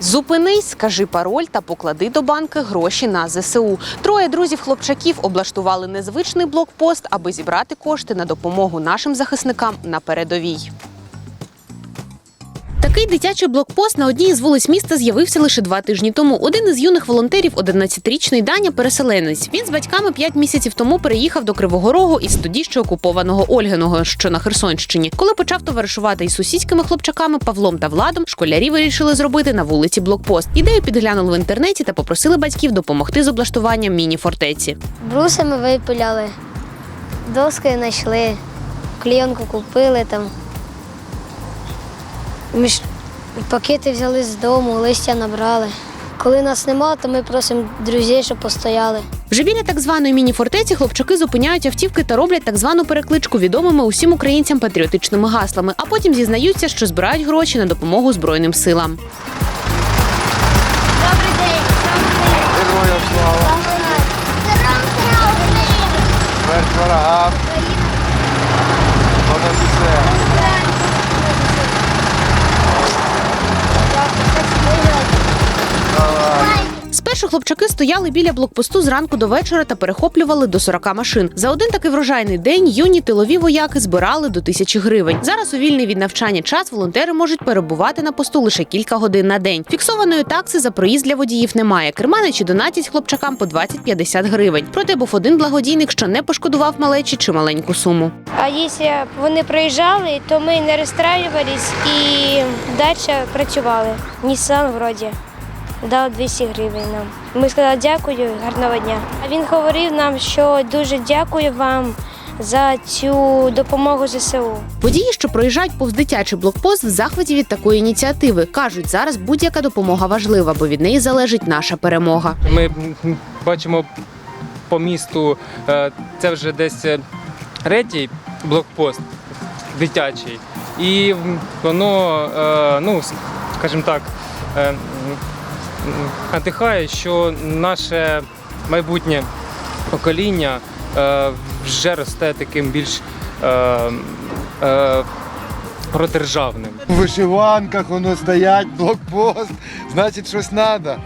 Зупинись, скажи пароль та поклади до банки гроші на ЗСУ. Троє друзів хлопчаків облаштували незвичний блокпост, аби зібрати кошти на допомогу нашим захисникам на передовій. Такий дитячий блокпост на одній із вулиць міста з'явився лише два тижні тому. Один із юних волонтерів, 11-річний Даня, переселенець. Він з батьками п'ять місяців тому переїхав до Кривого Рогу із тоді ще окупованого Ольгиного, що на Херсонщині. Коли почав товаришувати із сусідськими хлопчаками Павлом та Владом, школярі вирішили зробити на вулиці блокпост. Ідею підглянули в інтернеті та попросили батьків допомогти з облаштуванням міні-фортеці. Брусами випиляли, доски знайшли, клейонку купили там. Між... Пакети взяли з дому, листя набрали. Коли нас нема, то ми просимо друзів, щоб постояли. Вже біля так званої міні-фортеці хлопчаки зупиняють автівки та роблять так звану перекличку відомими усім українцям патріотичними гаслами, а потім зізнаються, що збирають гроші на допомогу збройним силам. Добрий день! Героям слава! Смерть ворогам! Понад усе! Спершу хлопчаки стояли біля блокпосту зранку до вечора та перехоплювали до 40 машин. За один такий врожайний день юні тилові вояки збирали до тисячі гривень. Зараз у вільний від навчання час волонтери можуть перебувати на посту лише кілька годин на день. Фіксованої такси за проїзд для водіїв немає. Керманичі донатять хлопчакам по 20-50 гривень. Проте був один благодійник, що не пошкодував малечі чи маленьку суму. А якщо вони приїжджали, то ми не розстраювались і далі працювали. Нісан вроді дав 200 гривень нам. Ми сказали дякую, гарного дня. А він говорив нам, що дуже дякую вам за цю допомогу ЗСУ. Водії, що проїжджають повз дитячий блокпост, в захваті від такої ініціативи. кажуть, зараз будь-яка допомога важлива, бо від неї залежить наша перемога. Ми бачимо по місту, е, це вже десь е, третій блокпост дитячий, і воно, е, ну, скажімо так, надихає, що наше майбутнє покоління е, вже росте таким більш е, е, продержавним. В вишиванках воно стоять, блокпост, значить щось треба.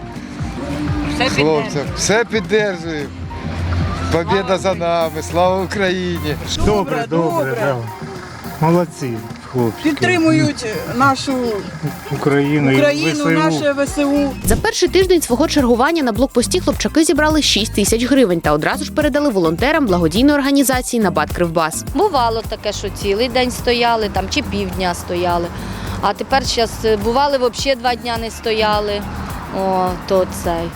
Хлопцям, все піддержуємо. Побіда за нами, слава Україні! Добре, добре, да. Молодці, хлопці. підтримують нашу Україну, Україну, ВСУ. наше ВСУ. За перший тиждень свого чергування на блокпості хлопчаки зібрали 6 тисяч гривень та одразу ж передали волонтерам благодійної організації Набат Кривбас. Бувало таке, що цілий день стояли там чи півдня стояли. А тепер зараз бували взагалі два дня не стояли. О, то цей.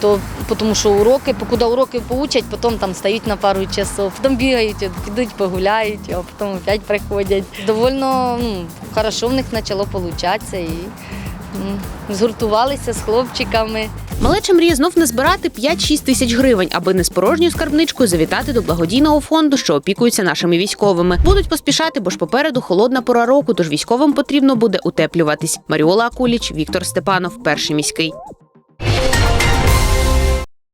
То, тому що уроки, покуди уроки поучать, потім там стають на пару часов, потім бігають, підуть, погуляють, а потім опять приходять. Довольно ну, хорошо в них почало получатися і м, згуртувалися з хлопчиками. Малеча мріє знов не збирати 5-6 тисяч гривень, аби не з порожньою скарбничкою завітати до благодійного фонду, що опікується нашими військовими. Будуть поспішати, бо ж попереду холодна пора року, тож військовим потрібно буде утеплюватись. Маріола Акуліч, Віктор Степанов, перший міський.